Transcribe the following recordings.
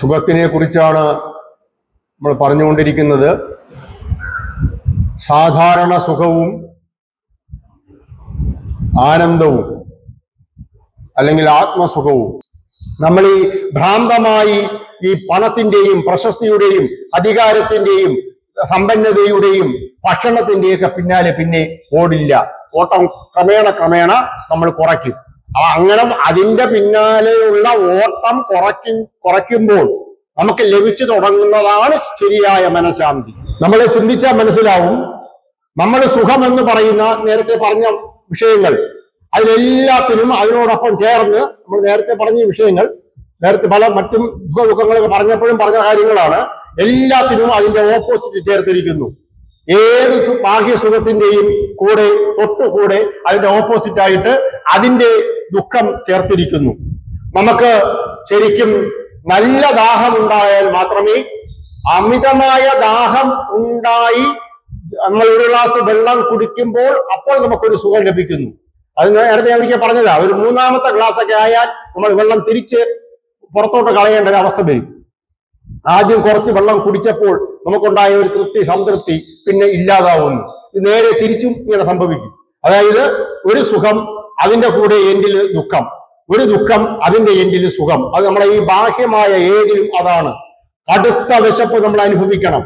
സുഖത്തിനെ കുറിച്ചാണ് നമ്മൾ പറഞ്ഞുകൊണ്ടിരിക്കുന്നത്. സാധാരണ സുഖവും ആനന്ദവും അല്ലെങ്കിൽ ആത്മസുഖവും. നമ്മൾ ഈ ഭ്രാന്തമായി ഈ പണത്തിന്റെയും പ്രശസ്തിയുടെയും അധികാരത്തിന്റെയും സമ്പന്നതയുടെയും ഭക്ഷണത്തിന്റെയൊക്കെ പിന്നാലെ പിന്നെ ഓടില്ല. ഓട്ടം ക്രമേണ ക്രമേണ നമ്മൾ കുറയ്ക്കും. അപ്പൊ അങ്ങനെ അതിന്റെ പിന്നാലെയുള്ള ഓട്ടം കുറയ്ക്കും കുറയ്ക്കുമ്പോൾ നമുക്ക് ലഭിച്ചു തുടങ്ങുന്നതാണ് ശരിയായ മനഃശാന്തി. നമ്മൾ ചിന്തിച്ചാൽ മനസ്സിലാവും. നമ്മൾ സുഖം എന്ന് പറയുന്ന നേരത്തെ പറഞ്ഞ വിഷയങ്ങൾ അതിലെല്ലാത്തിനും അതിനോടൊപ്പം ചേർന്ന് നമ്മൾ നേരത്തെ പറഞ്ഞ വിഷയങ്ങൾ നേരത്തെ പല മറ്റും സുഖ ദുഃഖങ്ങളൊക്കെ പറഞ്ഞപ്പോഴും പറഞ്ഞ കാര്യങ്ങളാണ്. എല്ലാത്തിനും അതിന്റെ ഓപ്പോസിറ്റ് ചേർത്തിരിക്കുന്നു. ഏത് ബാഹ്യ സുഖത്തിന്റെയും കൂടെ തൊട്ടുകൂടെ അതിന്റെ ഓപ്പോസിറ്റ് ആയിട്ട് അതിന്റെ ദുഃഖം ചേർത്തിരിക്കുന്നു. നമുക്ക് ശരിക്കും നല്ല ദാഹം ഉണ്ടായാൽ മാത്രമേ അമിതമായ ദാഹം ഉണ്ടായി നമ്മൾ ഒരു ഗ്ലാസ് വെള്ളം കുടിക്കുമ്പോൾ അപ്പോൾ നമുക്കൊരു സുഖം ലഭിക്കുന്നു. അത് നേരത്തെ അവർക്ക് പറഞ്ഞതാ ഒരു മൂന്നാമത്തെ ഗ്ലാസ് ഒക്കെ ആയാൽ നമ്മൾ വെള്ളം തിരിച്ച് പുറത്തോട്ട് കളയേണ്ട ഒരു അവസ്ഥ വരും. ആദ്യം കുറച്ച് വെള്ളം കുടിച്ചപ്പോൾ നമുക്കുണ്ടായ ഒരു തൃപ്തി സംതൃപ്തി പിന്നെ ഇല്ലാതാവുന്നു. ഇത് നേരെ തിരിച്ചും ഇങ്ങനെ സംഭവിക്കും. അതായത് ഒരു സുഖം അതിന്റെ കൂടെ എൻഡിൽ ദുഃഖം. ഒരു ദുഃഖം അതിന്റെ എൻഡിൽ സുഖം. അത് നമ്മളെ ഈ ബാഹ്യമായ ഏതിലും അതാണ്. കടുത്ത വിശപ്പ് നമ്മൾ അനുഭവിക്കണം.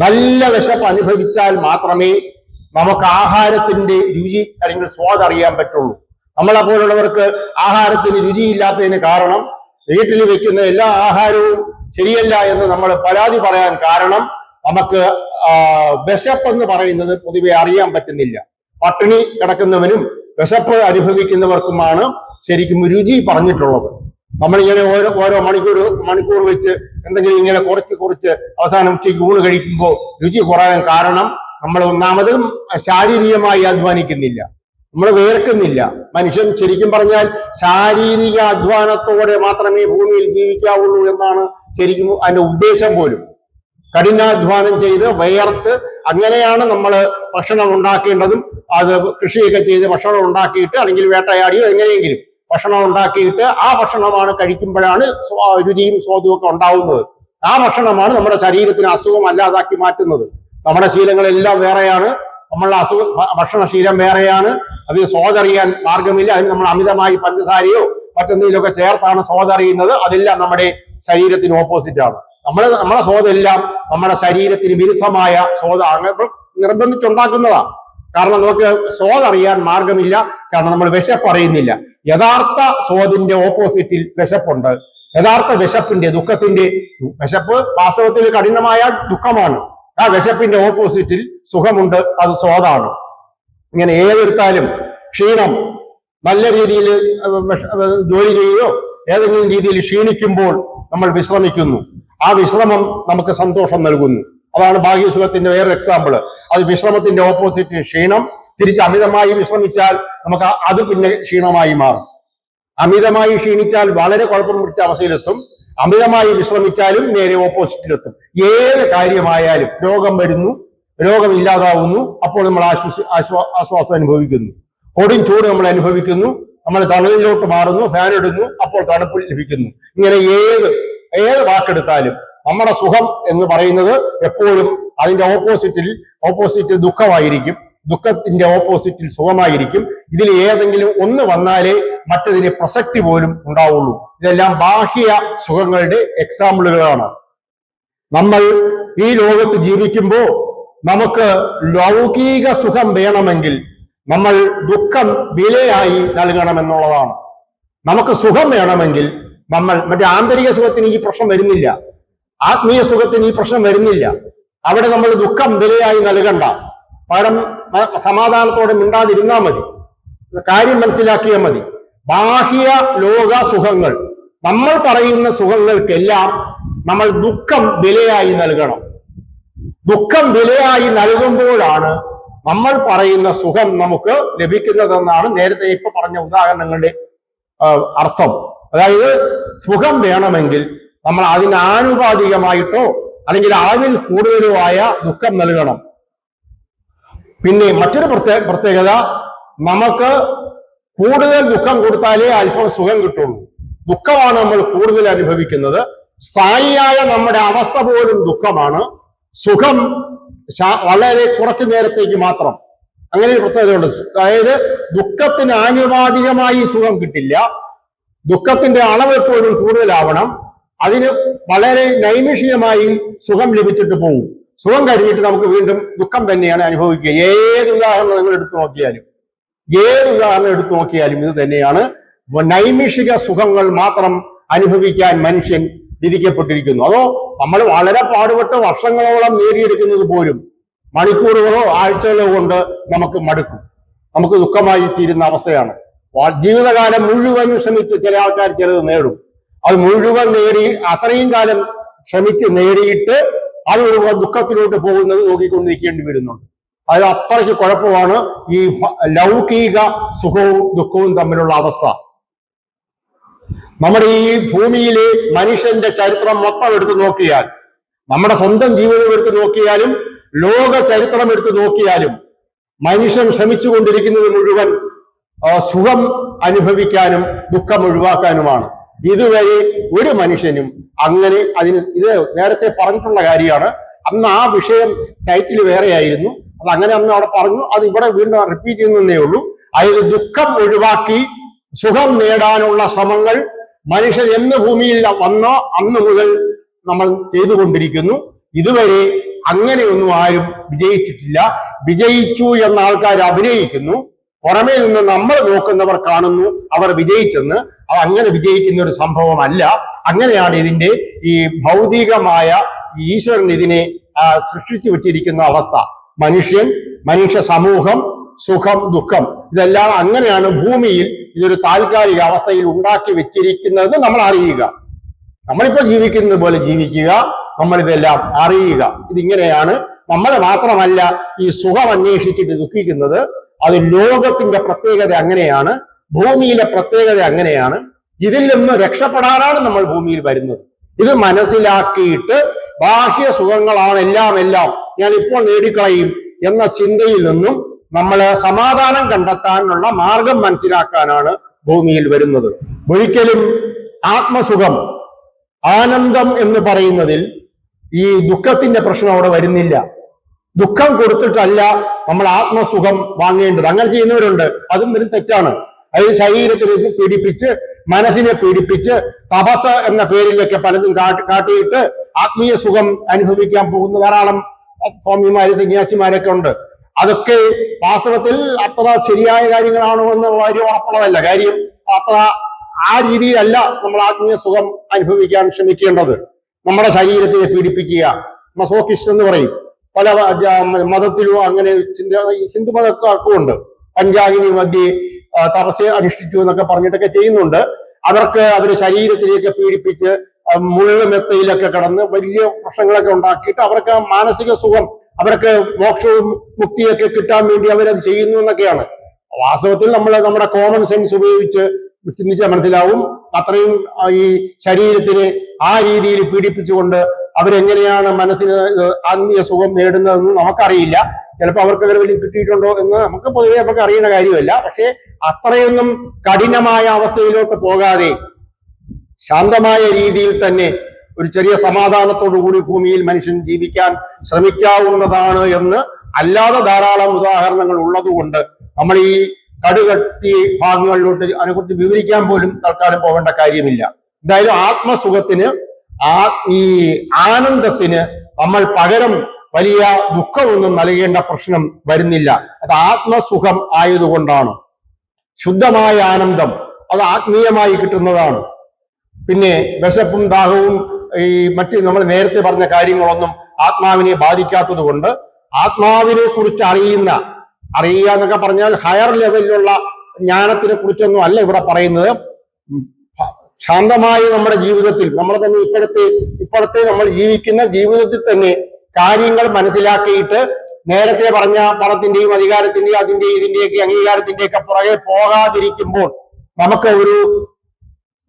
നല്ല വിശപ്പ് അനുഭവിച്ചാൽ മാത്രമേ നമുക്ക് ആഹാരത്തിന്റെ രുചി അല്ലെങ്കിൽ സ്വാദ് അറിയാൻ പറ്റുള്ളൂ. നമ്മളെ പോലുള്ളവർക്ക് ആഹാരത്തിന് രുചിയില്ലാത്തതിന് കാരണം വീട്ടിൽ വെക്കുന്ന എല്ലാ ആഹാരവും ശരിയല്ല എന്ന് നമ്മൾ പരാതി പറയാൻ കാരണം നമുക്ക് വിശപ്പ് എന്ന് പറയുന്നത് പൊതുവെ അറിയാൻ പറ്റുന്നില്ല. പട്ടിണി കിടക്കുന്നവനും വിശപ്പ് അനുഭവിക്കുന്നവർക്കുമാണ് ശരിക്കും രുചി പറഞ്ഞിട്ടുള്ളത്. നമ്മളിങ്ങനെ ഓരോ ഓരോ മണിക്കൂർ മണിക്കൂർ വെച്ച് എന്തെങ്കിലും ഇങ്ങനെ കുറച്ച് കുറച്ച് അവസാനം ഉച്ചയ്ക്ക് ഊണ് കഴിക്കുമ്പോൾ രുചി കുറയാൻ കാരണം നമ്മൾ ഒന്നാമതും ശാരീരികമായി അധ്വാനിക്കുന്നില്ല. നമ്മൾ വേർക്കുന്നില്ല. മനുഷ്യൻ ശരിക്കും പറഞ്ഞാൽ ശാരീരിക അധ്വാനത്തോടെ മാത്രമേ ഭൂമിയിൽ ജീവിക്കാവുള്ളൂ എന്നാണ് ശരിക്കും അതിന്റെ ഉദ്ദേശം പോലും. കഠിനാധ്വാനം ചെയ്ത് വയർത്ത് അങ്ങനെയാണ് നമ്മൾ ഭക്ഷണം ഉണ്ടാക്കേണ്ടതും. അത് കൃഷിയൊക്കെ ചെയ്ത് ഭക്ഷണം ഉണ്ടാക്കിയിട്ട് അല്ലെങ്കിൽ വേട്ടയാടിയോ എങ്ങനെയെങ്കിലും ഭക്ഷണം ഉണ്ടാക്കിയിട്ട് ആ ഭക്ഷണമാണ് കഴിക്കുമ്പോഴാണ് രുചിയും സ്വാദും ഒക്കെ ഉണ്ടാവുന്നത്. ആ ഭക്ഷണമാണ് നമ്മുടെ ശരീരത്തിന് അസുഖം അല്ലാതാക്കി മാറ്റുന്നത്. നമ്മുടെ ശീലങ്ങളെല്ലാം വേറെയാണ്. നമ്മളുടെ അസുഖ ഭക്ഷണശീലം വേറെയാണ്. അതിന് സ്വാദറിയാൻ മാർഗമില്ല അതിന് നമ്മൾ അമിതമായി പഞ്ചസാരയോ മറ്റെന്തെങ്കിലുമൊക്കെ ചേർത്താണ് സ്വാദറിയുന്നത്. അതെല്ലാം നമ്മുടെ ശരീരത്തിന് ഓപ്പോസിറ്റ് ആണ്. നമ്മൾ നമ്മുടെ സ്വാദെല്ലാം നമ്മുടെ ശരീരത്തിന് വിരുദ്ധമായ സ്വാദ അങ്ങനെ നിർബന്ധിച്ചുണ്ടാക്കുന്നതാണ് കാരണം നമുക്ക് സ്വാദറിയാൻ മാർഗമില്ല. കാരണം നമ്മൾ വിശപ്പറിയുന്നില്ല. യഥാർത്ഥ സ്വാദിന്റെ ഓപ്പോസിറ്റിൽ വിശപ്പുണ്ട്. യഥാർത്ഥ വിശപ്പിന്റെ ദുഃഖത്തിന്റെ വിശപ്പ് വാസ്തവത്തിൽ കഠിനമായ ദുഃഖമാണ്. ആ വിശപ്പിന്റെ ഓപ്പോസിറ്റിൽ സുഖമുണ്ട് അത് സ്വാദാണ് ഇങ്ങനെ ഏതെടുത്താലും ക്ഷീണം നല്ല രീതിയിൽ ജോലി ചെയ്യുകയോ ഏതെങ്കിലും രീതിയിൽ ക്ഷീണിക്കുമ്പോൾ നമ്മൾ വിശ്രമിക്കുന്നു. ആ വിശ്രമം നമുക്ക് സന്തോഷം നൽകുന്നു. അതാണ് ഭാഗ്യസുഖത്തിന്റെ വേറെ എക്സാമ്പിൾ അത് വിശ്രമത്തിന്റെ ഓപ്പോസിറ്റ് ക്ഷീണം. തിരിച്ച് അമിതമായി വിശ്രമിച്ചാൽ നമുക്ക് അത് പിന്നെ ക്ഷീണമായി മാറും. അമിതമായി ക്ഷീണിച്ചാൽ വളരെ കുഴപ്പം പിടിച്ച അവസ്ഥയിലെത്തും. അമിതമായി വിശ്രമിച്ചാലും നേരെ ഓപ്പോസിറ്റിലെത്തും ഏത് കാര്യമായാലും രോഗം വരുന്നു രോഗം ഇല്ലാതാവുന്നു. അപ്പോൾ നമ്മൾ ആശ്വസ അനുഭവിക്കുന്നു. കൊടും ചൂട് നമ്മൾ അനുഭവിക്കുന്നു. നമ്മൾ തണലിലോട്ട് മാറുന്നു ഫാൻ ഇടുന്നു അപ്പോൾ തണുപ്പ് ലഭിക്കുന്നു. ഇങ്ങനെ ഏത് ഏത് വാക്കെടുത്താലും നമ്മുടെ സുഖം എന്ന് പറയുന്നത് എപ്പോഴും അതിന്റെ ഓപ്പോസിറ്റിൽ ഓപ്പോസിറ്റിൽ ദുഃഖമായിരിക്കും. ദുഃഖത്തിന്റെ ഓപ്പോസിറ്റിൽ സുഖമായിരിക്കും. ഇതിൽ ഏതെങ്കിലും ഒന്ന് വന്നാലേ മറ്റതിന് പ്രസക്തി പോലും ഉണ്ടാവുള്ളൂ. ഇതെല്ലാം ബാഹ്യ സുഖങ്ങളുടെ എക്സാമ്പിളുകളാണ് നമ്മൾ ഈ ലോകത്ത് ജീവിക്കുമ്പോൾ നമുക്ക് ലൗകിക സുഖം വേണമെങ്കിൽ നമ്മൾ ദുഃഖം വിലയായി നൽകണമെന്നുള്ളതാണ്. നമുക്ക് സുഖം വേണമെങ്കിൽ നമ്മൾ മറ്റേ ആന്തരിക സുഖത്തിന് ഈ പ്രശ്നം വരുന്നില്ല. ആത്മീയ സുഖത്തിന് ഈ പ്രശ്നം വരുന്നില്ല. അവിടെ നമ്മൾ ദുഃഖം വിലയായി നൽകണ്ട. പകരം സമാധാനത്തോടെ മിണ്ടാതിരുന്നാൽ മതി. കാര്യം മനസ്സിലാക്കിയാൽ മതി. ബാഹ്യ ലോക സുഖങ്ങൾ. നമ്മൾ പറയുന്ന സുഖങ്ങൾക്കെല്ലാം നമ്മൾ ദുഃഖം വിലയായി നൽകണം. ദുഃഖം വിലയായി നൽകുമ്പോഴാണ് നമ്മൾ പറയുന്ന സുഖം നമുക്ക് ലഭിക്കുന്നതെന്നാണ് നേരത്തെ ഇപ്പൊ പറഞ്ഞ ഉദാഹരണങ്ങളുടെ അർത്ഥം. അതായത് സുഖം വേണമെങ്കിൽ നമ്മൾ അതിന് ആനുപാതികമായിട്ടോ അല്ലെങ്കിൽ അളവിൽ കൂടുതലോ ആയ ദുഃഖം നൽകണം. പിന്നെ മറ്റൊരു പ്രത്യേക പ്രത്യേകത നമുക്ക് കൂടുതൽ ദുഃഖം കൊടുത്താലേ അല്പം സുഖം കിട്ടുള്ളൂ. ദുഃഖമാണ് നമ്മൾ കൂടുതൽ അനുഭവിക്കുന്നത്. സ്ഥായിയായ നമ്മുടെ അവസ്ഥ പോലും ദുഃഖമാണ്. സുഖം വളരെ കുറച്ചു നേരത്തേക്ക് മാത്രം. അങ്ങനെ ഒരു പ്രത്യേകതയുണ്ട്. അതായത് ദുഃഖത്തിന് ആനുപാതികമായി സുഖം കിട്ടില്ല. ദുഃഖത്തിന്റെ അളവ് എപ്പോഴും കൂടുതലാവണം. അതിന് വളരെ നൈമിഷികമായി സുഖം ലഭിച്ചിട്ട് പോകും സുഖം കഴിഞ്ഞിട്ട് നമുക്ക് വീണ്ടും ദുഃഖം തന്നെയാണ് അനുഭവിക്കുക. ഏത് ഉദാഹരണം നിങ്ങൾ എടുത്തു നോക്കിയാലും ഏത് ഉദാഹരണം എടുത്തു നോക്കിയാലും ഇത് തന്നെയാണ്. നൈമിഷിക സുഖങ്ങൾ മാത്രം അനുഭവിക്കാൻ മനുഷ്യൻ വിധിക്കപ്പെട്ടിരിക്കുന്നു. അതോ നമ്മൾ വളരെ പാടുപെട്ട് വർഷങ്ങളോളം നേടിയെടുക്കുന്നത് പോലും മണിക്കൂറുകളോ ആഴ്ചകളോ കൊണ്ട് നമുക്ക് മടുക്കും. നമുക്ക് ദുഃഖമായി തീരുന്ന അവസ്ഥയാണ്. ജീവിതകാലം മുഴുവൻ ശ്രമിച്ച് ചില ആൾക്കാർ ചിലത് നേടും. അത് മുഴുവൻ നേടി അത്രയും കാലം ശ്രമിച്ച് നേടിയിട്ട് അത് ഒരു ദുഃഖത്തിലോട്ട് പോകുന്നത് നോക്കിക്കൊണ്ടിരിക്കേണ്ടി വരുന്നുണ്ട്. അത് അത്രയ്ക്ക് കുഴപ്പമാണ്. ഈ ലൗകിക സുഖവും ദുഃഖവും തമ്മിലുള്ള അവസ്ഥ. നമ്മുടെ ഈ ഭൂമിയിലെ മനുഷ്യന്റെ ചരിത്രം മൊത്തം എടുത്തു നോക്കിയാൽ നമ്മുടെ സ്വന്തം ജീവിതം എടുത്തു നോക്കിയാലും ലോക ചരിത്രം എടുത്തു നോക്കിയാലും മനുഷ്യൻ ശ്രമിച്ചുകൊണ്ടിരിക്കുന്നത് മുഴുവൻ സുഖം അനുഭവിക്കാനും ദുഃഖം ഒഴിവാക്കാനുമാണ്. ഇതുവരെ ഒരു മനുഷ്യനും അങ്ങനെ അതിന് ഇത് നേരത്തെ പറഞ്ഞിട്ടുള്ള കാര്യമാണ്. അന്ന് ആ വിഷയം ടൈറ്റിൽ വേറെയായിരുന്നു. അത് അങ്ങനെ അന്ന് അവിടെ പറഞ്ഞു അത് ഇവിടെ വീണ്ടും റിപ്പീറ്റ് ചെയ്യുന്നതേ ഉള്ളൂ. അതായത് ദുഃഖം ഒഴിവാക്കി സുഖം നേടാനുള്ള ശ്രമങ്ങൾ മനുഷ്യൻ എന്ന് ഭൂമിയിൽ വന്നോ അന്ന് മുതൽ നമ്മൾ ചെയ്തുകൊണ്ടിരിക്കുന്നു. ഇതുവരെ അങ്ങനെയൊന്നും ആരും വിജയിച്ചിട്ടില്ല. വിജയിച്ചു എന്ന ആൾക്കാർ അഭിനയിക്കുന്നു. പുറമേ നിന്ന് നമ്മൾ നോക്കുന്നവർ കാണുന്നു അവർ വിജയിച്ചെന്ന്. അത് അങ്ങനെ വിജയിക്കുന്ന ഒരു സംഭവമല്ല. അങ്ങനെയാണ് ഇതിന്റെ ഈ ഭൗതികമായ ഈശ്വരൻ ഇതിനെ സൃഷ്ടിച്ചു വെച്ചിരിക്കുന്ന അവസ്ഥ. മനുഷ്യൻ മനുഷ്യ സമൂഹം സുഖം ദുഃഖം ഇതെല്ലാം അങ്ങനെയാണ് ഭൂമിയിൽ ഇതൊരു താൽക്കാലിക അവസ്ഥയിൽ ഉണ്ടാക്കി വെച്ചിരിക്കുന്നതെന്ന് നമ്മൾ അറിയുക. നമ്മളിപ്പോ ജീവിക്കുന്നത് പോലെ ജീവിക്കുക നമ്മളിതെല്ലാം അറിയുക. ഇതിങ്ങനെയാണ് നമ്മൾ മാത്രമല്ല ഈ സുഖം അന്വേഷിച്ചിട്ട് ദുഃഖിക്കുന്നത്. അത് ലോകത്തിന്റെ പ്രത്യേകത അങ്ങനെയാണ് ഭൂമിയിലെ പ്രത്യേകത അങ്ങനെയാണ്. ഇതിൽ നിന്ന് രക്ഷപ്പെടാനാണ് നമ്മൾ ഭൂമിയിൽ വരുന്നത്. ഇത് മനസ്സിലാക്കിയിട്ട് ബാഹ്യ സുഖങ്ങളാണ് എല്ലാം എല്ലാം ഞാൻ ഇപ്പോൾ നേടിക്കളയും എന്ന ചിന്തയിൽ നിന്നും നമ്മൾ സമാധാനം കണ്ടെത്താനുള്ള മാർഗം മനസ്സിലാക്കാനാണ് ഭൂമിയിൽ വരുന്നത്. ഒരിക്കലും ആത്മസുഖം ആനന്ദം എന്ന് പറയുന്നതിൽ ഈ ദുഃഖത്തിന്റെ പ്രശ്നം അവിടെ വരുന്നില്ല. ദുഃഖം കൊടുത്തിട്ടല്ല നമ്മൾ ആത്മസുഖം വാങ്ങേണ്ടത്. അങ്ങനെ ചെയ്യുന്നവരുണ്ട്. അതും വരും തെറ്റാണ്. അത് ശരീരത്തിനെ പീഡിപ്പിച്ച് മനസ്സിനെ പീഡിപ്പിച്ച് തപസ് എന്ന പേരിലൊക്കെ പലതും കാട്ടി കാട്ടിയിട്ട് ആത്മീയ സുഖം അനുഭവിക്കാൻ പോകുന്ന ധാരാളം സ്വാമിമാര് സന്യാസിമാരൊക്കെ ഉണ്ട്. അതൊക്കെ വാസ്തവത്തിൽ അത്ര ശരിയായ കാര്യങ്ങളാണോ എന്നുള്ള കാര്യം ഉറപ്പുള്ളതല്ല. കാര്യം അത്ര ആ രീതിയിലല്ല നമ്മൾ ആത്മീയ സുഖം അനുഭവിക്കാൻ ശ്രമിക്കേണ്ടത്. നമ്മുടെ ശരീരത്തിനെ പീഡിപ്പിക്കുക. മസോക്കിസ്റ്റ് എന്ന് പറയും. പല മതത്തിലും അങ്ങനെ ചിന്ത ഹിന്ദു മതക്കാർക്കും ഉണ്ട്. പഞ്ചാഗിനി മധ്യേ തപസ് അനുഷ്ഠിച്ചു എന്നൊക്കെ പറഞ്ഞിട്ടൊക്കെ ചെയ്യുന്നുണ്ട്. അവർക്ക് അവർ ശരീരത്തിലേക്ക് പീഡിപ്പിച്ച് മുഴുവൻ മെത്തയിലൊക്കെ കടന്ന് വലിയ പ്രശ്നങ്ങളൊക്കെ ഉണ്ടാക്കിയിട്ട് അവർക്ക് മാനസിക സുഖം അവർക്ക് മോക്ഷവും മുക്തിയൊക്കെ കിട്ടാൻ വേണ്ടി അവരത് ചെയ്യുന്നു എന്നൊക്കെയാണ്. വാസ്തവത്തിൽ നമ്മൾ നമ്മുടെ കോമൺ സെൻസ് ഉപയോഗിച്ച് ചിന്തിച്ചാൽ മനസ്സിലാവും. അത്രയും ഈ ശരീരത്തിന് ആ രീതിയിൽ പീഡിപ്പിച്ചുകൊണ്ട് അവരെങ്ങനെയാണ് മനസ്സിന് ആത്മീയ സുഖം നേടുന്നതെന്ന് നമുക്കറിയില്ല. ചിലപ്പോൾ അവർക്ക് അങ്ങനെ വലിയ കിട്ടിയിട്ടുണ്ടോ എന്ന് നമുക്ക് പൊതുവെ നമുക്ക് അറിയുന്ന കാര്യമല്ല. പക്ഷേ അത്രയൊന്നും കഠിനമായ അവസ്ഥയിലോട്ട് പോകാതെ ശാന്തമായ രീതിയിൽ തന്നെ ഒരു ചെറിയ സമാധാനത്തോടു കൂടി ഭൂമിയിൽ മനുഷ്യൻ ജീവിക്കാൻ ശ്രമിക്കാവുന്നതാണ് എന്ന് അല്ലാതെ ധാരാളം ഉദാഹരണങ്ങൾ ഉള്ളതുകൊണ്ട് നമ്മൾ ഈ കടുകട്ടി ഭാഗങ്ങളിലോട്ട് അതിനെക്കുറിച്ച് വിവരിക്കാൻ പോലും തൽക്കാലം പോകേണ്ട കാര്യമില്ല. എന്തായാലും ആത്മസുഖത്തിന് ആ ഈ ആനന്ദത്തിന് നമ്മൾ പകരം വലിയ ദുഃഖമൊന്നും നൽകേണ്ട പ്രശ്നം വരുന്നില്ല. അത് ആത്മസുഖം ആയതുകൊണ്ടാണ്. ശുദ്ധമായ ആനന്ദം അത് ആത്മീയമായി കിട്ടുന്നതാണ്. പിന്നെ വിശപ്പും ദാഹവും ഈ മറ്റ് നമ്മൾ നേരത്തെ പറഞ്ഞ കാര്യങ്ങളൊന്നും ആത്മാവിനെ ബാധിക്കാത്തത് കൊണ്ട് ആത്മാവിനെ കുറിച്ച് അറിയുന്ന അറിയുക എന്നൊക്കെ പറഞ്ഞാൽ ഹയർ ലെവലിലുള്ള ജ്ഞാനത്തിനെ കുറിച്ചൊന്നും അല്ല ഇവിടെ പറയുന്നത്. ശാന്തമായ നമ്മുടെ ജീവിതത്തിൽ നമ്മൾ തന്നെ ഇപ്പോഴത്തെ ഇപ്പോഴത്തെ നമ്മൾ ജീവിക്കുന്ന ജീവിതത്തിൽ തന്നെ കാര്യങ്ങൾ മനസ്സിലാക്കിയിട്ട് നേരത്തെ പറഞ്ഞ പണത്തിന്റെയും അധികാരത്തിന്റെയും അതിന്റെയും ഇതിന്റെയൊക്കെ അംഗീകാരത്തിന്റെയൊക്കെ പുറകെ പോകാതിരിക്കുമ്പോൾ നമുക്ക് ഒരു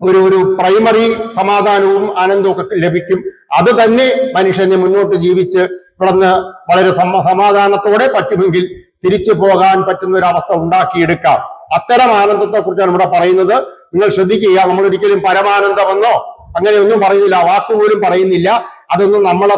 ഒരു ഒരു പ്രൈമറി സമാധാനവും ആനന്ദവും ഒക്കെ ലഭിക്കും. അത് തന്നെ മനുഷ്യനെ മുന്നോട്ട് ജീവിച്ച് തുടർന്ന് വളരെ സമ സമാധാനത്തോടെ പറ്റുമെങ്കിൽ തിരിച്ചു പോകാൻ പറ്റുന്ന ഒരു അവസ്ഥ ഉണ്ടാക്കിയെടുക്കാം. അത്തരം ആനന്ദത്തെ കുറിച്ചാണ് ഇവിടെ പറയുന്നത്. നിങ്ങൾ ശ്രദ്ധിക്കുക നമ്മൾ ഒരിക്കലും പരമാനന്ദമെന്നോ അങ്ങനെയൊന്നും പറയുന്നില്ല വാക്കുപോലും വാക്ക് പോലും പറയുന്നില്ല. അതൊന്നും നമ്മളെ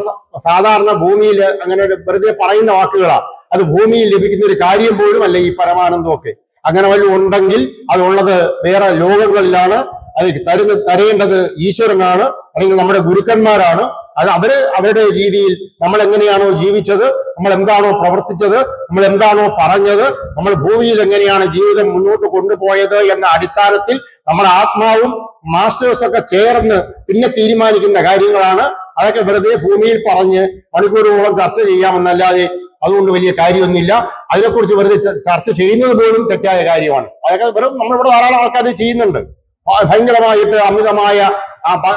സാധാരണ ഭൂമിയിൽ അങ്ങനെ വെറുതെ പറയുന്ന വാക്കുകളാ അത് ഭൂമിയിൽ ലഭിക്കുന്ന ഒരു കാര്യം പോലും അല്ല ഈ പരമാനന്ദമൊക്കെ. അങ്ങനെ വല്ലതും ഉണ്ടെങ്കിൽ അതുള്ളത് വേറെ ലോകങ്ങളിലാണ് അത് തരുന്ന തരേണ്ടത് ഈശ്വരനാണ് അല്ലെങ്കിൽ നമ്മുടെ ഗുരുക്കന്മാരാണ്. അത് അവർ അവരുടെ രീതിയിൽ നമ്മൾ എങ്ങനെയാണോ ജീവിച്ചത് നമ്മൾ എന്താണോ പ്രവർത്തിച്ചത് നമ്മൾ എന്താണോ പറഞ്ഞത് നമ്മൾ ഭൂമിയിൽ എങ്ങനെയാണ് ജീവിതം മുന്നോട്ട് കൊണ്ടുപോയത് എന്ന അടിസ്ഥാനത്തിൽ നമ്മുടെ ആത്മാവും മാസ്റ്റേഴ്സ് ഒക്കെ ചേർന്ന് പിന്നെ തീരുമാനിക്കുന്ന കാര്യങ്ങളാണ്. അതൊക്കെ വെറുതെ ഭൂമിയിൽ പറഞ്ഞ് മണിക്കൂറുകളോളം ചർച്ച ചെയ്യാമെന്നല്ലാതെ അതുകൊണ്ട് വലിയ കാര്യമൊന്നുമില്ല. അതിനെക്കുറിച്ച് വെറുതെ ചർച്ച ചെയ്യുന്നത് പോലും തെറ്റായ കാര്യമാണ്. അതൊക്കെ വെറും നമ്മളിവിടെ ധാരാളം ആൾക്കാർ ചെയ്യുന്നുണ്ട്. ഭയങ്കരമായിട്ട് അമിതമായ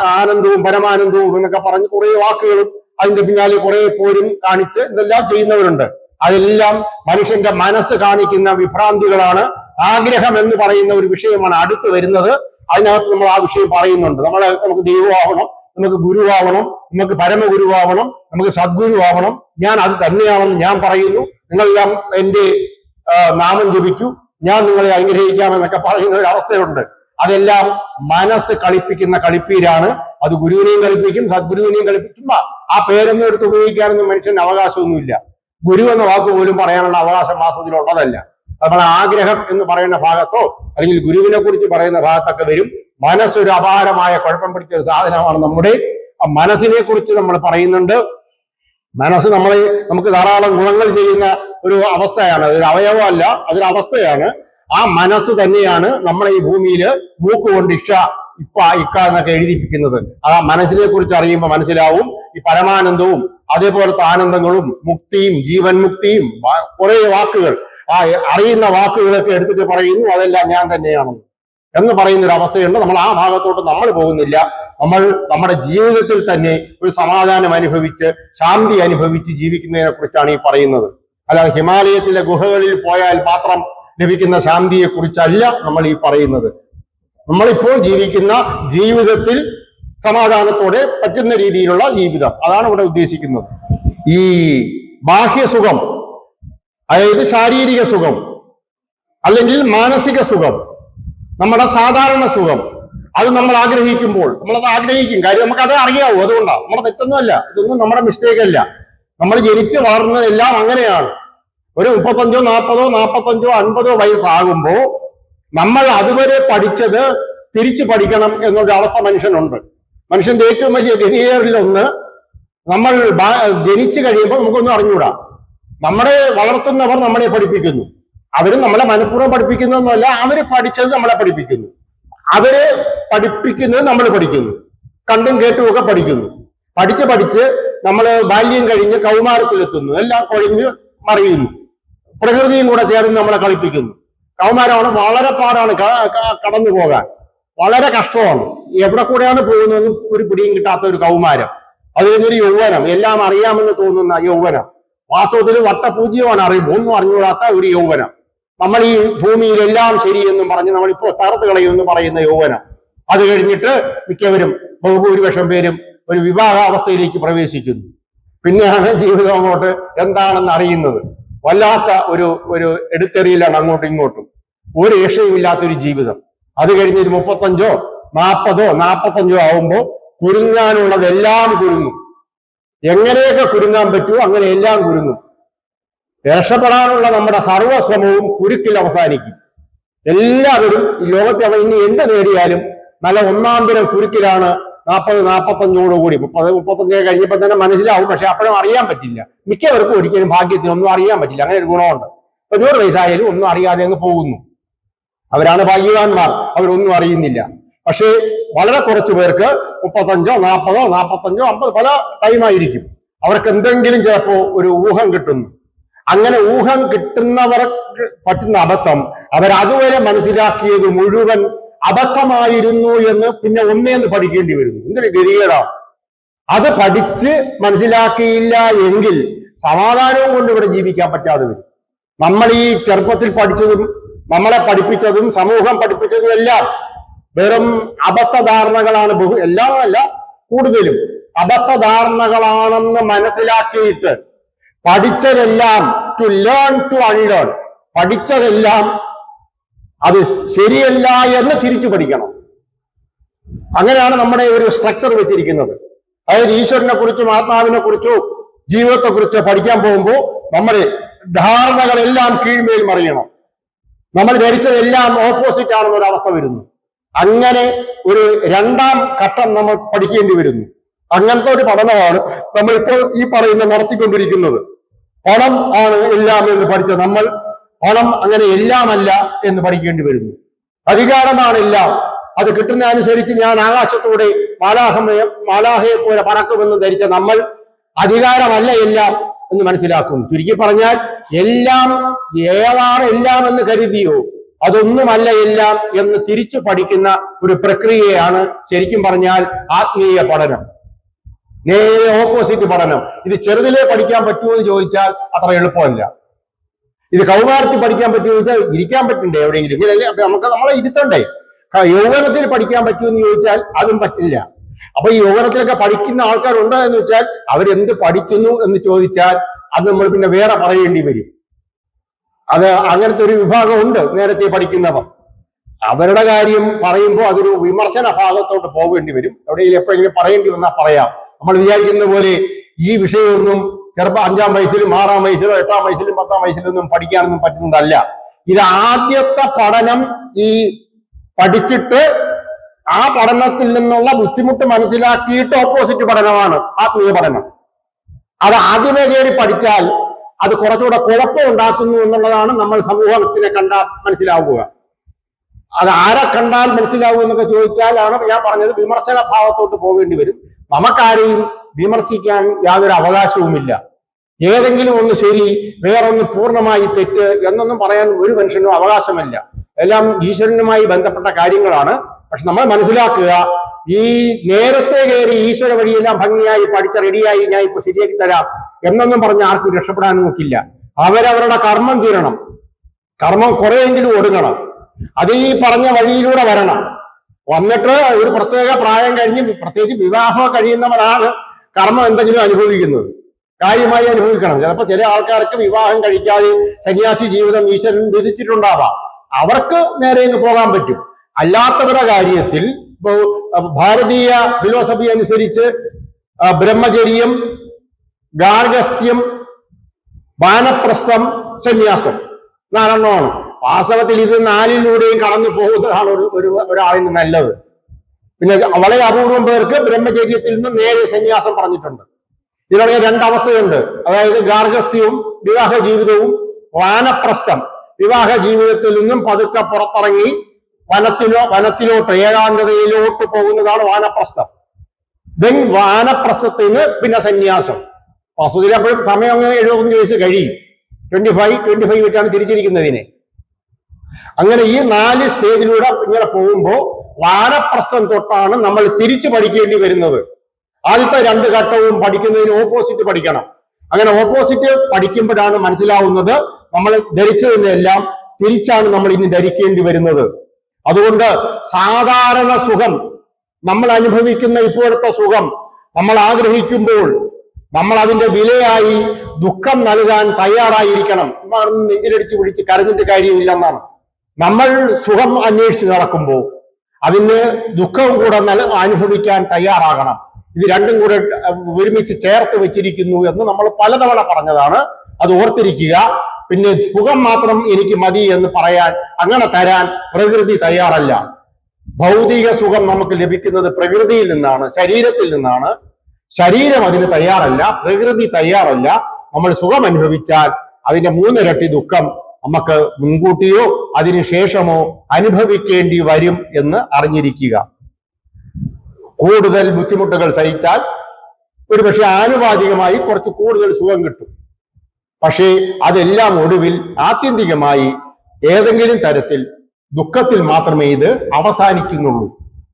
ആനന്ദവും പരമാനന്ദവും എന്നൊക്കെ പറഞ്ഞ് കുറെ വാക്കുകളും അതിന്റെ പിന്നാലെ കുറെ പോരും കാണിച്ച് ഇതെല്ലാം ചെയ്യുന്നവരുണ്ട്. അതെല്ലാം മനുഷ്യന്റെ മനസ്സ് കാണിക്കുന്ന വിഭ്രാന്തികളാണ്. ആഗ്രഹം എന്ന് പറയുന്ന ഒരു വിഷയമാണ് അടുത്ത് വരുന്നത്. അതിനകത്ത് നമ്മൾ ആ വിഷയം പറയുന്നുണ്ട്. നമ്മളെ നമുക്ക് ദൈവമാവണം നമുക്ക് ഗുരുവാവണം നമുക്ക് പരമഗുരുവാവണം നമുക്ക് സദ്ഗുരുവാവണം. ഞാൻ അത് തന്നെയാണെന്ന് ഞാൻ പറയുന്നു. നിങ്ങളെല്ലാം എന്റെ നാമം ജപിക്കൂ. ഞാൻ നിങ്ങളെ അനുഗ്രഹിക്കാമെന്നൊക്കെ പറയുന്ന ഒരു അവസ്ഥയുണ്ട്. അതെല്ലാം മനസ്സ് കളിപ്പിക്കുന്ന കളിപ്പീരാണ്. അത് ഗുരുവിനെയും കളിപ്പിക്കും സദ്ഗുരുവിനെയും കളിപ്പിക്കും. ആ, പേരൊന്നും എടുത്ത് ഉപയോഗിക്കാനൊന്നും മനുഷ്യന് അവകാശമൊന്നുമില്ല. ഗുരു എന്ന വാക്ക് പോലും പറയാനുള്ള അവകാശം മാസത്തിലുള്ളതല്ല. നമ്മൾ ആഗ്രഹം എന്ന് പറയുന്ന ഭാഗത്തോ അല്ലെങ്കിൽ ഗുരുവിനെ കുറിച്ച് പറയുന്ന ഭാഗത്തൊക്കെ വരും. മനസ്സൊരു അപാരമായ കുഴപ്പം പിടിച്ച ഒരു സാധനമാണ് നമ്മുടെ. ആ മനസ്സിനെ കുറിച്ച് നമ്മൾ പറയുന്നുണ്ട്. മനസ്സ് നമ്മളെ നമുക്ക് ധാരാളം ഗുണങ്ങൾ ചെയ്യുന്ന ഒരു അവസ്ഥയാണ്. അതൊരു അവയവമല്ല അതൊരു അവസ്ഥയാണ്. ആ മനസ്സ് തന്നെയാണ് നമ്മളെ ഈ ഭൂമിയിൽ മൂക്കുകൊണ്ട് ഇഷ ഇപ്പ ഇക്ക എന്നൊക്കെ എഴുതിപ്പിക്കുന്നത്. ആ മനസ്സിനെ കുറിച്ച് അറിയുമ്പോൾ മനസ്സിലാവും. ഈ പരമാനന്ദവും അതേപോലത്തെ ആനന്ദങ്ങളും മുക്തിയും ജീവൻ മുക്തിയും കുറെ വാക്കുകൾ. ആ അറിയുന്ന വാക്കുകളൊക്കെ എടുത്തിട്ട് പറയുന്നു അതെല്ലാം ഞാൻ തന്നെയാണെന്ന് എന്ന് പറയുന്ന ഒരു അവസ്ഥയുണ്ട് നമ്മൾ ആ ഭാഗത്തോട്ട് നമ്മൾ പോകുന്നില്ല. നമ്മൾ നമ്മുടെ ജീവിതത്തിൽ തന്നെ ഒരു സമാധാനം അനുഭവിച്ച് ശാന്തി അനുഭവിച്ച് ജീവിക്കുന്നതിനെ കുറിച്ചാണ് ഈ പറയുന്നത്. അല്ലാതെ ഹിമാലയത്തിലെ ഗുഹകളിൽ പോയാൽ മാത്രം ലഭിക്കുന്ന ശാന്തിയെ കുറിച്ചല്ല നമ്മൾ ഈ പറയുന്നത്. നമ്മളിപ്പോൾ ജീവിക്കുന്ന ജീവിതത്തിൽ സമാധാനത്തോടെ പറ്റുന്ന രീതിയിലുള്ള ജീവിതം. അതാണ് ഇവിടെ ഉദ്ദേശിക്കുന്നത്. ഈ ബാഹ്യസുഖം അതായത് ശാരീരിക സുഖം അല്ലെങ്കിൽ മാനസിക സുഖം നമ്മുടെ സാധാരണ സുഖം അത് നമ്മൾ ആഗ്രഹിക്കുമ്പോൾ നമ്മളത് ആഗ്രഹിക്കും. കാര്യം നമുക്ക് അത് അറിയാവൂ. അതുകൊണ്ടാണ് നമ്മുടെ തെറ്റൊന്നുമല്ല. ഇതൊന്നും നമ്മുടെ മിസ്റ്റേക്ക് അല്ല. നമ്മൾ ജനിച്ച് വളർന്നതെല്ലാം അങ്ങനെയാണ്. ഒരു മുപ്പത്തഞ്ചോ നാൽപ്പതോ നാൽപ്പത്തഞ്ചോ അൻപതോ വയസ്സാകുമ്പോ നമ്മൾ അതുവരെ പഠിച്ചത് തിരിച്ചു പഠിക്കണം എന്നൊരു അവസ്ഥ മനുഷ്യനുണ്ട്. മനുഷ്യന്റെ ഏറ്റവും വലിയ ഗതികേറിലൊന്ന് നമ്മൾ ജനിച്ചു കഴിയുമ്പോൾ നമുക്കൊന്നും അറിഞ്ഞൂടാ. നമ്മളെ വളർത്തുന്നവർ നമ്മളെ പഠിപ്പിക്കുന്നു. അവരും നമ്മളെ മനഃപൂർവം പഠിപ്പിക്കുന്നതെന്നല്ല അവർ പഠിച്ചത് നമ്മളെ പഠിപ്പിക്കുന്നു. അവരെ പഠിപ്പിക്കുന്നത് നമ്മൾ പഠിക്കുന്നു. കണ്ടും കേട്ടും ഒക്കെ പഠിക്കുന്നു. പഠിച്ച് പഠിച്ച് നമ്മൾ ബാല്യം കഴിഞ്ഞ് കൗമാരത്തിലെത്തുന്നു. എല്ലാം കൊഴിഞ്ഞ് മറിയുന്നു. പ്രകൃതിയും കൂടെ ചേർന്ന് നമ്മളെ കളിപ്പിക്കുന്നു. കൗമാരമാണ് വളരെ പാടാണ്. കടന്നു പോകാൻ. വളരെ കഷ്ടമാണ്. എവിടെ കൂടെയാണ് പോകുന്നതെന്ന് ഒരു പിടിയും കിട്ടാത്ത ഒരു കൗമാരം. അത് കഴിഞ്ഞൊരു യൗവനം. എല്ലാം അറിയാമെന്ന് തോന്നുന്ന യൗവനം. വാസ്തവത്തിൽ വട്ടപൂജ്യമാണ് അറിയുമ്പോൾ ഒന്നും അറിഞ്ഞുകൂടാത്ത ഒരു യൗവനം. നമ്മൾ ഈ ഭൂമിയിലെല്ലാം ശരിയെന്നും പറഞ്ഞ് നമ്മൾ ഇപ്പോൾ തകർത്ത് കളയുമെന്ന് പറയുന്ന യൗവനം. അത് കഴിഞ്ഞിട്ട് മിക്കവരും ബഹുഭൂരിപക്ഷം പേരും ഒരു വിവാഹാവസ്ഥയിലേക്ക് പ്രവേശിക്കുന്നു. പിന്നെയാണ് ജീവിതം അങ്ങോട്ട് എന്താണെന്ന് അറിയുന്നത്. വല്ലാത്ത ഒരു ഒരു എടുത്തെറിയിലാണ് അങ്ങോട്ടും ഇങ്ങോട്ടും. ഒരു രക്ഷയുമില്ലാത്തൊരു ജീവിതം. അത് കഴിഞ്ഞ് ഒരു മുപ്പത്തഞ്ചോ നാൽപ്പതോ നാൽപ്പത്തഞ്ചോ ആവുമ്പോൾ കുരുങ്ങാനുള്ളതെല്ലാം കുരുങ്ങും. എങ്ങനെയൊക്കെ കുരുങ്ങാൻ പറ്റുമോ അങ്ങനെ എല്ലാം കുരുങ്ങും. രക്ഷപ്പെടാനുള്ള നമ്മുടെ സർവശ്രമവും കുരുക്കിൽ അവസാനിക്കും. എല്ലാവരും ഈ ലോകത്തെ ഇനി എന്ത് നേടിയാലും നല്ല ഒന്നാം തരം കുരുക്കിലാണ് നാൽപ്പത് നാൽപ്പത്തഞ്ചോട് കൂടി. മുപ്പത് മുപ്പത്തഞ്ച് കഴിഞ്ഞപ്പോൾ തന്നെ മനസ്സിലാവും. പക്ഷെ അപ്പോഴും അറിയാൻ പറ്റില്ല. മിക്കവർക്കും ഒരിക്കലും ഭാഗ്യത്തിനൊന്നും അറിയാൻ പറ്റില്ല. അങ്ങനെ ഒരു ഗുണമുണ്ട്. ഇപ്പൊ നൂറ് വയസ്സായാലും ഒന്നും അറിയാതെ അങ്ങ് പോകുന്നു. അവരാണ് ഭാഗ്യവാന്മാർ. അവരൊന്നും അറിയുന്നില്ല. പക്ഷേ വളരെ കുറച്ചു പേർക്ക് മുപ്പത്തഞ്ചോ നാൽപ്പതോ നാൽപ്പത്തഞ്ചോ അമ്പത് പല ടൈമായിരിക്കും അവർക്ക് എന്തെങ്കിലും ചിലപ്പോ ഒരു ഊഹം കിട്ടുന്നു. അങ്ങനെ ഊഹം കിട്ടുന്നവർക്ക് പറ്റുന്ന അബദ്ധം അവരതുവരെ മനസ്സിലാക്കിയത് മുഴുവൻ അബദ്ധമായിരുന്നു എന്ന് പിന്നെ ഒന്നേന്ന് പഠിക്കേണ്ടി വരുന്നു. എന്തൊരു ഗതികേടാണ് അത് പഠിച്ച് മനസ്സിലാക്കിയില്ല എങ്കിൽ സമാധാനവും കൊണ്ട് ഇവിടെ ജീവിക്കാൻ പറ്റാതെ വരും. നമ്മൾ ഈ ചെറുപ്പത്തിൽ പഠിച്ചതും നമ്മളെ പഠിപ്പിച്ചതും സമൂഹം പഠിപ്പിച്ചതും എല്ലാം വെറും അബദ്ധധാരണകളാണ് ബഹു എല്ലാമല്ല കൂടുതലും അബദ്ധധാരണകളാണെന്ന് മനസ്സിലാക്കിയിട്ട് പഠിച്ചതെല്ലാം ടു ലേൺ ടു അൺലേൺ പഠിച്ചതെല്ലാം അത് ശരിയല്ല എന്ന് തിരിച്ചു പഠിക്കണം. അങ്ങനെയാണ് നമ്മുടെ ഒരു സ്ട്രക്ചർ വെച്ചിരിക്കുന്നത്. അതായത് ഈശ്വരനെ കുറിച്ചും ആത്മാവിനെ കുറിച്ചോ ജീവിതത്തെ കുറിച്ചോ പഠിക്കാൻ പോകുമ്പോൾ നമ്മുടെ ധാരണകളെല്ലാം കീഴ്മേൽ മറിയണം. നമ്മൾ ധരിച്ചതെല്ലാം ഓപ്പോസിറ്റ് ആണെന്ന ഒരു അവസ്ഥ വരുന്നു. അങ്ങനെ ഒരു രണ്ടാം ഘട്ടം നമ്മൾ പഠിക്കേണ്ടി വരുന്നു. അങ്ങനത്തെ ഒരു പഠനമാണ് നമ്മളിപ്പോൾ ഈ പറയുന്ന നടത്തിക്കൊണ്ടിരിക്കുന്നത്. പണം ആണ് എല്ലാം എന്ന് പഠിച്ച നമ്മൾ പണം അങ്ങനെ എല്ലാമല്ല എന്ന് പഠിക്കേണ്ടി വരുന്നു. അധികാരമാണ് എല്ലാം അത് കിട്ടുന്ന അനുസരിച്ച് ഞാൻ ആകാശത്തോടെ മാലാഹമയ മാലാഹയെ പോലെ പറക്കുമെന്ന് ധരിച്ച നമ്മൾ അധികാരമല്ല എല്ലാം എന്ന് മനസ്സിലാക്കും ചുരുക്കി പറഞ്ഞാൽ എല്ലാം ഏതാണ് എല്ലാം എന്ന് കരുതിയോ അതൊന്നുമല്ല എല്ലാം എന്ന് തിരിച്ചു പഠിക്കുന്ന ഒരു പ്രക്രിയയാണ് ശരിക്കും പറഞ്ഞാൽ ആത്മീയ പഠനം. നേരെ ഓപ്പോസിറ്റ് പഠനം. ഇത് ചെറുതിലേ പഠിക്കാൻ പറ്റുമോ എന്ന് ചോദിച്ചാൽ അത്ര എളുപ്പമല്ല. ഇത് കൗമാരത്തിൽ പഠിക്കാൻ പറ്റുമോ ചോദിച്ചാൽ ഇരിക്കാൻ പറ്റണ്ടേ എവിടെയെങ്കിലും? ഇങ്ങനെയല്ലേ അപ്പൊ നമുക്ക് നമ്മളെ ഇരുത്തണ്ടേ? യൗവനത്തിൽ പഠിക്കാൻ പറ്റുമെന്ന് ചോദിച്ചാൽ അതും പറ്റില്ല. അപ്പൊ ഈ യൗവനത്തിലൊക്കെ പഠിക്കുന്ന ആൾക്കാരുണ്ടോ എന്ന് വെച്ചാൽ അവരെന്ത് പഠിക്കുന്നു എന്ന് ചോദിച്ചാൽ അത് നമ്മൾ പിന്നെ വേറെ പറയേണ്ടി വരും. അത് അങ്ങനത്തെ ഒരു വിഭാഗം ഉണ്ട് നേരത്തെ പഠിക്കുന്നവർ. അവരുടെ കാര്യം പറയുമ്പോൾ അതൊരു വിമർശന ഭാഗത്തോട്ട് പോകേണ്ടി വരും. എവിടെയെങ്കിലും എപ്പോഴെങ്കിലും പറയേണ്ടി വന്നാൽ പറയാം. നമ്മൾ വിചാരിക്കുന്ന പോലെ ഈ വിഷയമൊന്നും ചെറുപ്പം അഞ്ചാം വയസ്സിലും ആറാം വയസ്സിലോ എട്ടാം വയസ്സിലും പത്താം വയസ്സിലൊന്നും പഠിക്കാനൊന്നും പറ്റുന്നതല്ല. ഇത് ആദ്യത്തെ പഠനം ഈ പഠിച്ചിട്ട് ആ പഠനത്തിൽ നിന്നുള്ള ബുദ്ധിമുട്ട് മനസ്സിലാക്കിയിട്ട് ഓപ്പോസിറ്റ് പഠനമാണ് ആത്മീയ പഠനം. അത് ആദ്യമേ കയറി പഠിച്ചാൽ അത് കുറച്ചുകൂടെ കുഴപ്പം ഉണ്ടാക്കുന്നു എന്നുള്ളതാണ് നമ്മൾ സമൂഹത്തിനെ കണ്ടാൽ മനസ്സിലാവുക. അത് ആരെ കണ്ടാൽ മനസ്സിലാവും എന്നൊക്കെ ചോദിച്ചാലാണ് ഞാൻ പറഞ്ഞത് വിമർശന ഭാവത്തോട്ട് പോകേണ്ടി വരും. നമുക്കാരെയും വിമർശിക്കാൻ യാതൊരു അവകാശവുമില്ല. ഏതെങ്കിലും ഒന്ന് ശരി വേറൊന്ന് പൂർണമായി തെറ്റ് എന്നൊന്നും പറയാൻ ഒരു മനുഷ്യനും അവകാശമില്ല. എല്ലാം ഈശ്വരനുമായി ബന്ധപ്പെട്ട കാര്യങ്ങളാണ്. പക്ഷെ നമ്മൾ മനസ്സിലാക്കുക ഈ നേരത്തെ കയറി ഈശ്വര വഴിയെല്ലാം ഭംഗിയായി പഠിച്ച റെഡിയായി ഞാൻ ഇപ്പൊ ശരിയാക്കി തരാം എന്നൊന്നും പറഞ്ഞ് ആർക്കും രക്ഷപ്പെടാൻ നോക്കില്ല. അവരവരുടെ കർമ്മം തീരണം. കർമ്മം കുറെയെങ്കിലും ഒടുങ്ങണം. അത് ഈ പറഞ്ഞ വഴിയിലൂടെ വരണം. വന്നിട്ട് ഒരു പ്രത്യേക പ്രായം കഴിഞ്ഞ് പ്രത്യേകിച്ച് വിവാഹം കഴിയുന്നവരാണ്. കർമ്മം എന്തെങ്കിലും അനുഭവിക്കുന്നത്. കാര്യമായി അനുഭവിക്കണം. ചിലപ്പോൾ ചില ആൾക്കാർക്ക് വിവാഹം കഴിക്കാതെ സന്യാസി ജീവിതം ഈശ്വരൻ വിധിച്ചിട്ടുണ്ടാവാം. അവർക്ക് നേരെ പോകാൻ പറ്റും. അല്ലാത്തവരുടെ കാര്യത്തിൽ ഭാരതീയ ഫിലോസഫി അനുസരിച്ച് ബ്രഹ്മചര്യം ഗാർഗസ്ത്യം വാനപ്രസ്ഥം സന്യാസം. നാലെണ്ണമാണ് വാസ്തവത്തിൽ ഇത് നാലിലൂടെയും കടന്നു പോകുന്നതാണ് ഒരു ഒരാളിന് നല്ലത്. പിന്നെ വളരെ അപൂർവം പേർക്ക് ബ്രഹ്മചര്യത്തിൽ നിന്ന് നേരെ സന്യാസം പറഞ്ഞിട്ടുണ്ട്. ഇതിനിടയിൽ രണ്ടവസ്ഥയുണ്ട് അതായത് ഗാർഗസ്ഥ്യവും വിവാഹ ജീവിതവും വാനപ്രസ്ഥം. വിവാഹ ജീവിതത്തിൽ നിന്നും പതുക്കെ പുറത്തിറങ്ങി വനത്തിലോ വനത്തിലോട്ട് ഏകാന്തതയിലോട്ട് പോകുന്നതാണ് വാനപ്രസ്ഥം. ദെൻ വാനപ്രസ്ഥത്തിന് പിന്നെ സന്യാസം. വസുതിൽ അപ്പോഴും സമയം അങ്ങ് എഴുപത്തഞ്ച് വയസ്സ് കഴിയും. ട്വന്റി ഫൈവ് ട്വന്റി ഫൈവ് വെച്ചാണ് തിരിച്ചിരിക്കുന്നതിനെ. അങ്ങനെ ഈ നാല് സ്റ്റേജിലൂടെ ഇങ്ങനെ പോകുമ്പോൾ വാനപ്രസ്ഥം തൊട്ടാണ് നമ്മൾ തിരിച്ചു പഠിക്കേണ്ടി വരുന്നത്. ആദ്യത്തെ രണ്ട് ഘട്ടവും പഠിക്കുന്നതിന് ഓപ്പോസിറ്റ് പഠിക്കണം. അങ്ങനെ ഓപ്പോസിറ്റ് പഠിക്കുമ്പോഴാണ് മനസ്സിലാവുന്നത് നമ്മൾ ധരിച്ചതിനെല്ലാം തിരിച്ചാണ് നമ്മൾ ഇനി ധരിക്കേണ്ടി വരുന്നത്. അതുകൊണ്ട് സാധാരണ സുഖം നമ്മൾ അനുഭവിക്കുന്ന ഇപ്പോഴത്തെ സുഖം നമ്മൾ ആഗ്രഹിക്കുമ്പോൾ നമ്മൾ അതിന്റെ വിലയായി ദുഃഖം നൽകാൻ തയ്യാറായിരിക്കണം. നെഞ്ചിലടിച്ച് പിടിച്ച് കരഞ്ഞിട്ട് കാര്യമില്ലെന്നാണ് നമ്മൾ സുഖം അന്വേഷിച്ച് നടക്കുമ്പോൾ അതിന് ദുഃഖവും കൂടെ അനുഭവിക്കാൻ തയ്യാറാകണം. ഇത് രണ്ടും കൂടെ ഒരുമിച്ച് ചേർത്ത് വെച്ചിരിക്കുന്നു എന്ന് നമ്മൾ പലതവണ പറഞ്ഞതാണ്. അത് ഓർത്തിരിക്കുക. പിന്നെ സുഖം മാത്രം എനിക്ക് മതി എന്ന് പറയാൻ അങ്ങനെ തരാൻ പ്രകൃതി തയ്യാറല്ല. ഭൗതിക സുഖം നമുക്ക് ലഭിക്കുന്നത് പ്രകൃതിയിൽ നിന്നാണ് ശരീരത്തിൽ നിന്നാണ്. ശരീരം അതിന് തയ്യാറല്ല പ്രകൃതി തയ്യാറല്ല. നമ്മൾ സുഖം അനുഭവിച്ചാൽ അതിന്റെ മൂന്നിരട്ടി ദുഃഖം നമുക്ക് മുൻകൂട്ടിയോ അതിനുശേഷമോ അനുഭവിക്കേണ്ടി വരും എന്ന് അറിഞ്ഞിരിക്കുക. കൂടുതൽ ബുദ്ധിമുട്ടുകൾ സഹിച്ചാൽ ഒരുപക്ഷെ ആനുപാതികമായി കുറച്ച് കൂടുതൽ സുഖം കിട്ടും. പക്ഷേ അതെല്ലാം ഒടുവിൽ ആത്യന്തികമായി ഏതെങ്കിലും തരത്തിൽ ദുഃഖത്തിൽ മാത്രമേ ഇത് അവസാനിക്കുന്നുള്ളൂ.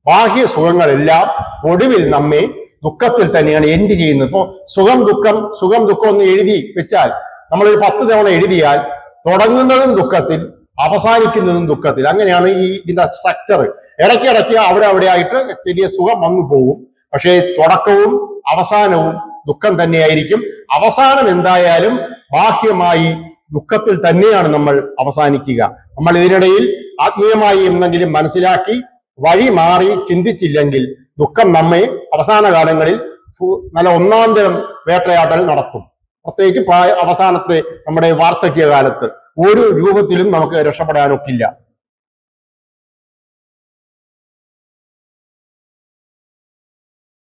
ബാഹ്യ സുഖങ്ങളെല്ലാം ഒടുവിൽ നമ്മെ ദുഃഖത്തിൽ തന്നെയാണ് എൻഡ് ചെയ്യുന്നത്? ഇപ്പോൾ സുഖം ദുഃഖം സുഖം ദുഃഖം എന്ന് എഴുതി വെച്ചാൽ നമ്മളൊരു പത്ത് തവണ എഴുതിയാൽ തുടങ്ങുന്നതും ദുഃഖത്തിൽ അവസാനിക്കുന്നതും ദുഃഖത്തിൽ. അങ്ങനെയാണ് ഈ ഇതിന്റെ സ്ട്രക്ചർ ഇടയ്ക്കിടയ്ക്ക് അവിടെ അവിടെ ആയിട്ട് ചെറിയ സുഖം വന്നു പോകും. പക്ഷേ തുടക്കവും അവസാനവും ദുഃഖം തന്നെയായിരിക്കും. അവസാനം എന്തായാലും ബാഹ്യമായി ദുഃഖത്തിൽ തന്നെയാണ് നമ്മൾ അവസാനിക്കുക. നമ്മൾ ഇതിനിടയിൽ ആത്മീയമായി എന്തെങ്കിലും മനസ്സിലാക്കി വഴി മാറി ചിന്തിച്ചില്ലെങ്കിൽ ദുഃഖം നമ്മെ അവസാന കാലങ്ങളിൽ നല്ല ഒന്നാം തരം വേട്ടയാടൽ നടത്തും. പ്രത്യേകിച്ച് അവസാനത്തെ നമ്മുടെ വാർദ്ധക്യ കാലത്ത് ഒരു രൂപത്തിലും നമുക്ക് രക്ഷപ്പെടാനൊക്കില്ല.